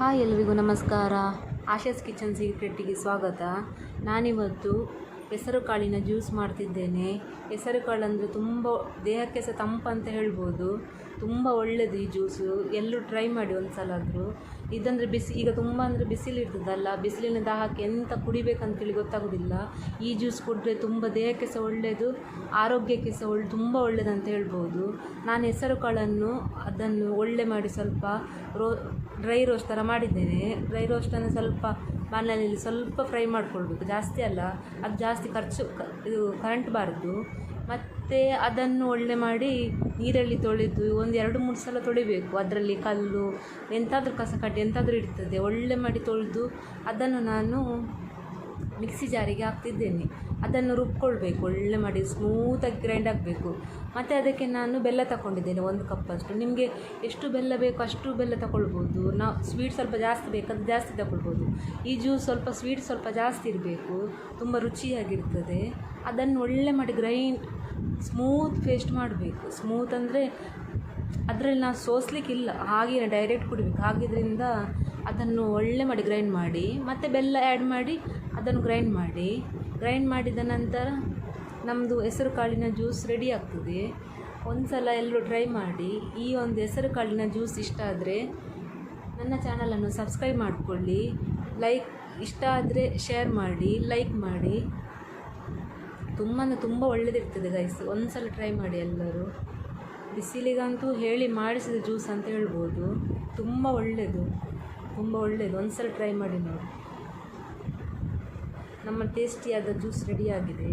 Hi ಎಲ್ರಿಗೂ ನಮಸ್ಕಾರ. Asha's kitchen ಸೀಕ್ರೆಟ್ಟಿಗೆ ಸ್ವಾಗತ. ನಾನಿವತ್ತು ಹೆಸರುಕಾಳಿನ ಜ್ಯೂಸ್ ಮಾಡ್ತಿದ್ದೇನೆ. ಹೆಸರುಕಾಳು ಅಂದರೆ ತುಂಬ ದೇಹಕ್ಕೆ ಸಹ ತಂಪಂತ ಹೇಳ್ಬೋದು. ತುಂಬ ಒಳ್ಳೆಯದು ಈ ಜ್ಯೂಸು. ಎಲ್ಲರೂ ಟ್ರೈ ಮಾಡಿ ಒಂದು ಸಲ ಆದರೂ. ಇದಂದರೆ ಬಿಸಿ, ಈಗ ತುಂಬ ಅಂದರೆ ಬಿಸಿಲು ಇರ್ತದಲ್ಲ ಬಿಸಿಲಿನ ದಾಹಕ್ಕೆ ಎಂತ ಕುಡಿಬೇಕಂತೇಳಿ ಗೊತ್ತಾಗೋದಿಲ್ಲ. ಈ ಜ್ಯೂಸ್ ಕುಡಿದ್ರೆ ತುಂಬ ದೇಹಕ್ಕೆ ಸಹ ಒಳ್ಳೆಯದು ಆರೋಗ್ಯಕ್ಕೆ ಸಹ ಒಳ್ಳೆ ತುಂಬ ಒಳ್ಳೆಯದಂತ ಹೇಳ್ಬೋದು. ನಾನು ಹೆಸರು ಕಾಳನ್ನು ಅದನ್ನು ಒಳ್ಳೆ ಮಾಡಿ ಸ್ವಲ್ಪ ರೋ ಡ್ರೈ ರೋಸ್ಟ್ ಥರ ಮಾಡಿದ್ದೇನೆ. ಡ್ರೈ ರೋಸ್ಟನ್ನು ಸ್ವಲ್ಪ ಮನೆಯಲ್ಲಿ ಸ್ವಲ್ಪ ಫ್ರೈ ಮಾಡಿಕೊಳ್ಬೇಕು. ಜಾಸ್ತಿ ಅಲ್ಲ, ಅದು ಜಾಸ್ತಿ ಖರ್ಚು ಇದು ಕರೆಂಟ್ ಬಾರದು. ಮತ್ತು ಅದನ್ನು ಒಳ್ಳೆ ಮಾಡಿ ನೀರಲ್ಲಿ ತೊಳೆದು ಒಂದು ಎರಡು ಮೂರು ಸಲ ತೊಳಿಬೇಕು. ಅದರಲ್ಲಿ ಕಲ್ಲು, ಎಂತಾದರೂ ಕಸ ಕಡ್ಡಿ ಎಂತಾದರೂ ಇರ್ತದೆ. ಒಳ್ಳೆ ಮಾಡಿ ತೊಳೆದು ಅದನ್ನು ನಾನು ಮಿಕ್ಸಿ ಜಾರಿಗೆ ಹಾಕ್ತಿದ್ದೇನೆ. ಅದನ್ನು ರುಬ್ಕೊಳ್ಬೇಕು. ಒಳ್ಳೆ ಮಾಡಿ ಸ್ಮೂತಾಗಿ ಗ್ರೈಂಡ್ ಆಗಬೇಕು. ಮತ್ತು ಅದಕ್ಕೆ ನಾನು ಬೆಲ್ಲ ತಗೊಂಡಿದ್ದೇನೆ ಒಂದು ಕಪ್ಪಷ್ಟು. ನಿಮಗೆ ಎಷ್ಟು ಬೆಲ್ಲ ಬೇಕು ಅಷ್ಟು ಬೆಲ್ಲ ತಗೊಳ್ಬೋದು ನಾವು ಸ್ವೀಟ್ ಸ್ವಲ್ಪ ಜಾಸ್ತಿ ಬೇಕಾದ್ರೆ ಜಾಸ್ತಿ ತಗೊಳ್ಬೋದು ಈ ಜ್ಯೂಸ್ ಸ್ವಲ್ಪ ಸ್ವೀಟ್ ಸ್ವಲ್ಪ ಜಾಸ್ತಿ ಇರಬೇಕು. ತುಂಬ ರುಚಿಯಾಗಿರ್ತದೆ. ಅದನ್ನು ಒಳ್ಳೆ ಮಾಡಿ ಗ್ರೈಂಡ್ ಸ್ಮೂತ್ ಪೇಸ್ಟ್ ಮಾಡಬೇಕು. ಸ್ಮೂತ್ ಅಂದರೆ ಅದರಲ್ಲಿ ನಾವು ಸೋಸ್ಲಿಕ್ಕಿಲ್ಲ. ಹಾಗೆ ಡೈರೆಕ್ಟ್ ಕುಡಿಬೇಕು. ಹಾಗಿದ್ರಿಂದ ಅದನ್ನು ಒಳ್ಳೆ ಮಾಡಿ ಗ್ರೈಂಡ್ ಮಾಡಿ, ಮತ್ತು ಬೆಲ್ಲ ಆ್ಯಡ್ ಮಾಡಿ ಅದನ್ನು ಗ್ರೈಂಡ್ ಮಾಡಿ. ಗ್ರೈಂಡ್ ಮಾಡಿದ ನಂತರ ನಮ್ಮದು ಹೆಸರು ಕಾಳಿನ ಜ್ಯೂಸ್ ರೆಡಿ ಆಗ್ತದೆ. ಒಂದು ಸಲ ಎಲ್ಲರೂ ಟ್ರೈ ಮಾಡಿ. ಈ ಒಂದು ಹೆಸರು ಕಾಳಿನ ಜ್ಯೂಸ್ ಇಷ್ಟ ಆದರೆ ನನ್ನ ಚಾನಲನ್ನು ಸಬ್ಸ್ಕ್ರೈಬ್ ಮಾಡಿಕೊಳ್ಳಿ. ಲೈಕ್ ಇಷ್ಟ ಆದರೆ ಶೇರ್ ಮಾಡಿ ಲೈಕ್ ಮಾಡಿ. ತುಂಬ ಅಂದರೆ ತುಂಬ ಒಳ್ಳೆಯದಿರ್ತದೆ ಗೈಸ್ ಒಂದು ಸಲ ಟ್ರೈ ಮಾಡಿ ಎಲ್ಲರೂ. ಬಿಸಿಲಿಗಂತೂ ಹೇಳಿ ಮಾಡಿಸಿದ ಜ್ಯೂಸ್ ಅಂತ ಹೇಳ್ಬೋದು. ತುಂಬ ಒಳ್ಳೆಯದು ತುಂಬ ಒಳ್ಳೆಯದು ಒಂದು ಸಲ ಟ್ರೈ ಮಾಡಿ ನೋಡಿ. ನಮ್ಮ ಟೇಸ್ಟಿಯಾದ ಜ್ಯೂಸ್ ರೆಡಿಯಾಗಿದೆ